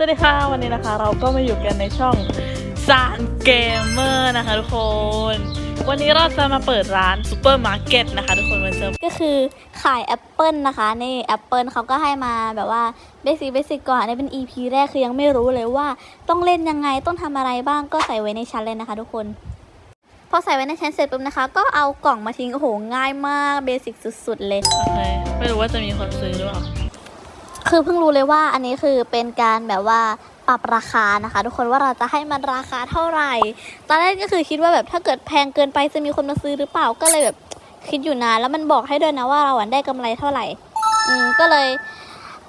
สวัสดีค่ะ วันนี้นะคะเราก็มาอยู่กันในช่องซานเกมเมอร์นะคะทุกคน วันนี้เราจะมาเปิดร้านซูเปอร์มาร์เก็ตนะคะทุกคนมันจะก็คือขายแอปเปิลนะคะ นี่แอปเปิลเขาก็ให้มาแบบว่าเบสิกเบสิกก่อนอันนี้เป็น EP แรกคือยังไม่รู้เลยว่าต้องเล่นยังไงต้องทำอะไรบ้างก็ใส่ไว้ในชั้นเลยนะคะทุกคน พอใส่ไว้ในชั้นเสร็จปุ๊บนะคะ ก็เอากล่องมาทิ้งโอ้โหง่ายมากเบสิกสุดๆเลย โอเคไม่รู้ว่าจะมีคนซื้อหรือเปล่า คือเพิ่งรู้เลยว่าอันนี้คือเป็นการแบบว่าปรับราคานะคะ ทุกคนว่าเราจะให้มันราคาเท่าไหร่ ตอนแรกก็คือคิดว่าแบบถ้าเกิดแพงเกินไปจะมีคนมาซื้อหรือเปล่าก็เลยแบบคิดอยู่นานแล้วมันบอกให้ด้วยนะว่าเราอะได้กำไรเท่าไหร่ อืมก็เลย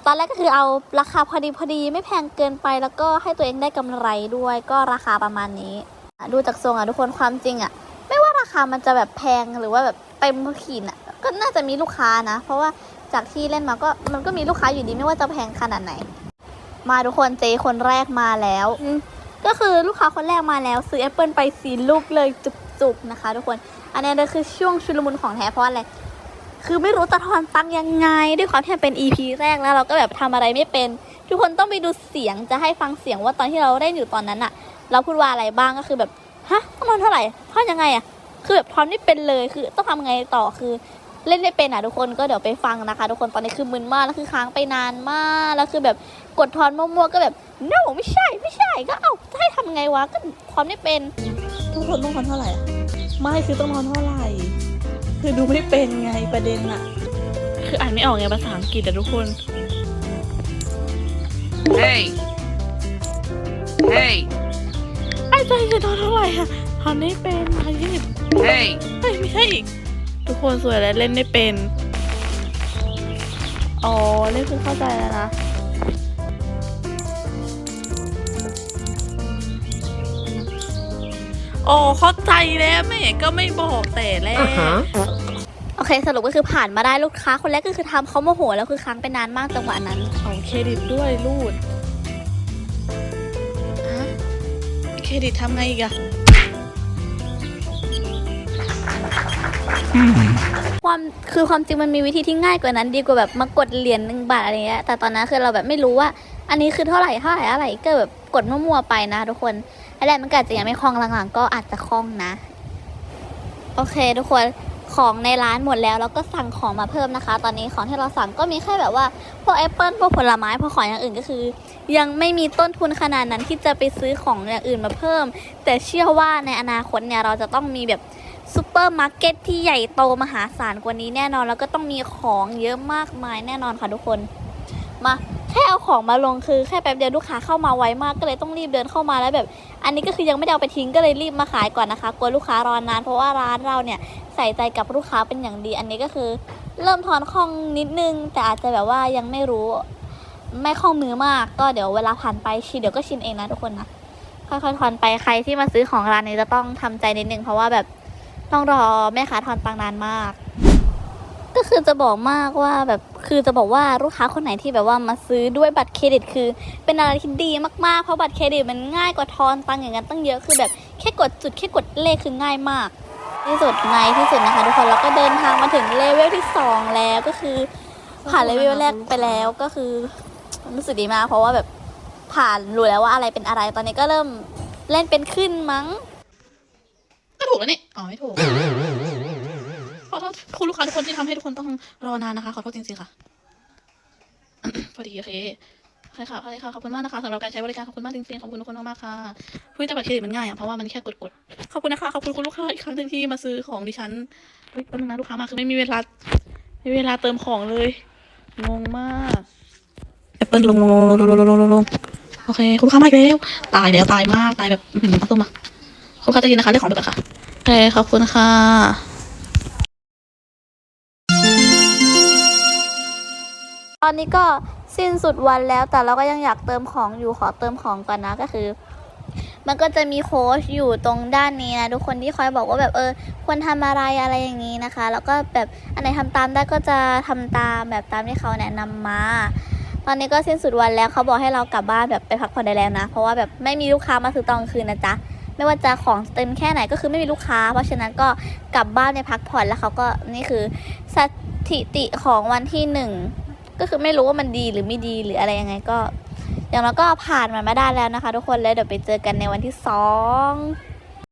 ตอนแรกก็คือเอาราคาพอดีพอดีไม่แพงเกินไปแล้วก็ให้ตัวเองได้กำไรด้วย ก็ราคาประมาณนี้ดูจากทรงอะทุกคนความจริงอะ ไม่ว่าราคามันจะแบบแพงหรือว่าแบบเต็มขีดอะก็น่าจะมีลูกค้านะ เพราะว่า จากที่เล่นมาก็มันก็มีลูกค้าอยู่ดีไม่ว่าจะแพงขนาดไหน มาทุกคนเจคนแรกมาแล้ว ก็คือลูกค้าคนแรกมาแล้ว ซื้อแอปเปิลไปสีลูกเลยจุกๆนะคะ ทุกคน อันนี้เลยคือช่วงชุลมุนของแท้เพราะอะไรคือไม่รู้จะทอนตังยังไง ด้วยความที่เป็น EP แรกแล้วเราก็แบบทำอะไรไม่เป็น ทุกคนต้องไปดูเสียงจะให้ฟังเสียงว่าตอนที่เราได้อยู่ตอนนั้นอะเราพูดว่าอะไรบ้างก็คือแบบฮะต้องทอนเท่าไหร่ทอนยังไงอะคือแบบทอนไม่เป็นเลยคือต้องทำไงต่อคือ เล่นไม่เป็นอะทุกคนก็เดี๋ยวไปฟังนะคะ ทุกคนตอนนี้คือมึนมากแล้วคือค้างไปนานมากแล้วคือแบบกดทอนมั่วๆก็แบบ no ไม่ใช่ไม่ใช่ก็เอ้าจะให้ทำไงวะก็ทอนไม่เป็น ทุกคนต้องทอนเท่าไหร่อะไม่คือต้องทอนเท่าไหร่ คือดูไม่เป็นไงประเด็นอะคืออ่านไม่ออกไงภาษาอังกฤษแต่ทุกคน Hey! Hey! ไอ้ใจจะทอนเท่าไหร่อะทอนไม่เป็นไอ้ยี่ Hey! เฮ้ยไม่ใช่อีก ทุกคนสวยแล้วเล่นไม่เป็น อ๋อ นี่คือเข้าใจแล้วนะอ๋อเข้าใจแล้วแม่ก็ไม่บอกแต่แรก โอเค สรุปก็คือผ่านมาได้ลูกค้า คนแรกก็คือทำเขาโมโห แล้วคือค้างไปนานมากจังหวะนั้นของเครดิตด้วยรูดฮะเครดิตทำไงอีกอะ ความคือความจริงมันมีวิธีที่ง่ายกว่านั้น ดีกว่าแบบมากดเหรียญหนึ่งบาทอะไรเงี้ยแต่ตอนนั้นคือเราแบบไม่รู้ว่า อันนี้คือเท่าไหร่เท่าไหร่อะไรก็แบบกดมั่วๆไปนะทุกคนอะไรมันก็อาจจะยังไม่คล่องหลังๆ ก็อาจจะคล่องนะ โอเค ทุกคนของในร้านหมดแล้วเราก็สั่งของมาเพิ่มนะคะ ตอนนี้ของที่เราสั่งก็มีแค่แบบว่าพวกแอปเปิลพวกผลไม้พวกของอย่างอื่นก็คือ ยังไม่มีต้นทุนขนาดนั้นที่จะไปซื้อของอย่างอื่นมาเพิ่ม แต่เชื่อว่าในอนาคตเนี่ยเราจะต้องมีแบบ ซูเปอร์มาร์เก็ตที่ใหญ่โตมหาศาลกว่านี้แน่นอน แล้วก็ต้องมีของเยอะมากมายแน่นอนค่ะทุกคน มาแค่เอาของมาลงคือแค่แป๊บเดียวลูกค้าเข้ามาไวมากก็เลยต้องรีบเดินเข้ามาแล้วแบบ อันนี้ก็คือยังไม่ได้เอาไปทิ้งก็เลยรีบมาขายก่อนนะคะกลัวลูกค้ารอนาน เพราะว่าร้านเราเนี่ยใส่ใจกับลูกค้าเป็นอย่างดี อันนี้ก็คือ เริ่มทอนคล่องนิดนึง แต่อาจจะแบบว่ายังไม่รู้ไม่คล่องมือมากก็เดี๋ยวเวลาผ่านไปชินเดี๋ยวก็ชินเองนะทุกคนนะค่อยๆทอนไปใครที่มาซื้อของร้านนี้จะต้องทำใจนิดนึงเพราะว่าแบบ ต้องรอแม่ค้าทอนตังนานมาก ก็คือจะบอกมากว่าแบบคือจะบอกว่าลูกค้าคนไหนที่แบบว่ามาซื้อด้วยบัตรเครดิต คือ เป็นอะไรที่ดีมากๆเพราะบัตรเครดิตมันง่ายกว่าทอนตังอย่างนั้นตั้งเยอะคือแบบแค่กดจุดแค่กดเลขคือง่ายมาก ที่สุดในที่สุดนะคะ ทุกคนเราก็เดินทางมาถึงเลเวลที่สองแล้วก็คือผ่านเลเวลแรกไปแล้วก็คือรู้สึกดีมากเพราะว่าแบบผ่านรู้แล้วว่าอะไรเป็นอะไรตอนนี้ก็เริ่มเล่นเป็นขึ้นมั้ง กแล้วนี่อ๋อไม่ถูก ขอโทษคุณลูกค้าทุกคนที่ทำให้ทุกคนต้องรอนานนะคะ ขอโทษจริงๆค่ะ พอดีโอเคใช่ค่ะใช่ค่ะ ขอบคุณมากนะคะสำหรับการใช้บริการ ขอบคุณมากจริงๆ ขอบคุณทุกคนมากๆค่ะเพื่อจะบัตรเครดิตมันง่ายอะ เพราะว่ามันแค่กดๆ ขอบคุณนะคะ ขอบคุณคุณลูกค้าอีกครั้งหนึ่งที่มาซื้อของดิฉันเฮ้ยแป๊นึงนะลูกค้ามาคือไม่มีเวลาไม่มีเวลาเติมของเลย งงมากแอปเปิ้ลลงลงลงลงลงลงโอเค คุณลูกค้ามาอีกแล้ว ตายแล้วตายมาก ตายแบบเอาต้มมาคุณลูกค้าจะยินนะคะเรื่องของไปก่อนค่ะ ขอบคุณค่ะตอนนี้ก็สิ้นสุดวันแล้วแต่เราก็ยังอยากเติมของอยู่ขอเติมของก่อนนะก็คือ มันก็จะมีโค้ชอยู่ตรงด้านนี้นะทุกคนที่คอยบอกว่าแบบเออควรทำอะไรอะไรอย่างนี้นะคะ แล้วก็แบบอันไหนทำตามได้ก็จะทำตามแบบตามที่เขาแนะนำมา ตอนนี้ก็สิ้นสุดวันแล้วเขาบอกให้เรากลับบ้านแบบไปพักผ่อนได้แล้วนะ เพราะว่าแบบไม่มีลูกค้ามาซื้อตอนกลางคืนนะจ๊ะ ไม่ว่าจะของเต็มแค่ไหนก็คือไม่มีลูกค้า เพราะฉะนั้นก็กลับบ้านไปพักผ่อนแล้วเขาก็นี่คือสถิติของวันที่หนึ่งก็คือไม่รู้ว่ามันดีหรือไม่ดีหรืออะไรยังไงก็ อย่างเราก็ผ่านมันมาได้แล้วนะคะ ทุกคนแล้วเดี๋ยวไปเจอกันในวันที่สอง